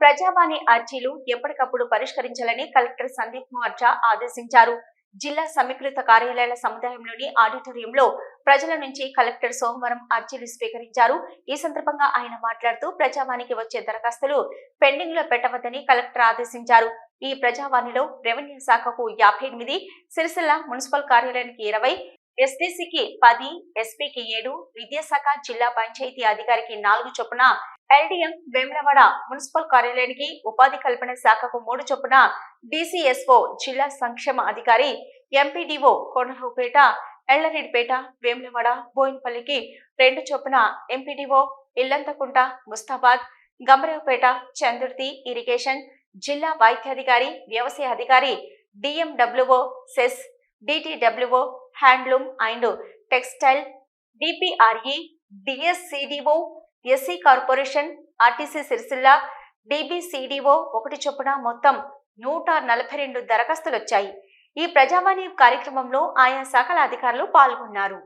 ప్రజావాణి అర్జీలు ఎప్పటికప్పుడు పరిష్కరించాలని కలెక్టర్ సందీప్ కుమార్ ఆదేశించారు. జిల్లా సమీకృత కార్యాలయాల సముదాయంలోని ఆడిటోరియంలో ప్రజల నుంచి కలెక్టర్ సోమవారం అర్జీలు స్వీకరించారు. ఈ సందర్భంగా ఆయన మాట్లాడుతూ ప్రజావాణికి వచ్చే దరఖాస్తులు పెండింగ్లో పెట్టవద్దని కలెక్టర్ ఆదేశించారు. ఈ ప్రజావాణిలో రెవెన్యూ శాఖకు యాభై ఎనిమిది సిరిసిల్ల మున్సిపల్ కార్యాలయానికి ఇరవై ఎస్డీసీకి పది ఎస్పీకి ఏడు విద్యాశాఖ జిల్లా పంచాయతీ అధికారికి నాలుగు చొప్పున ఎల్డీఎం వేములవాడ మున్సిపల్ కార్యాలయానికి ఉపాధి కల్పన శాఖకు మూడు చొప్పున డిసిఎస్ఓ జిల్లా సంక్షేమ అధికారి ఎంపీడీఓ కొండరావుపేట ఎళ్ళరెడ్డిపేట వేములవాడ బోయినపల్లికి రెండు చొప్పున ఎంపీడీఓ ఇల్లంతకుంట ముస్తాబాద్ గమరావుపేట చందుర్తి ఇరిగేషన్ జిల్లా వైద్యాధికారి వ్యవసాయ అధికారి DMWO cess DTWO handloom and textile DPRE DSCDO SC corporation RTC Sircilla DBCDO ఒకటి చొప్పున మొత్తం నూట నలభై రెండు దరఖాస్తులు వచ్చాయి ఈ ప్రజావాణి కార్యక్రమంలో ఆయా శాఖల అధికారులు పాల్గొన్నారు.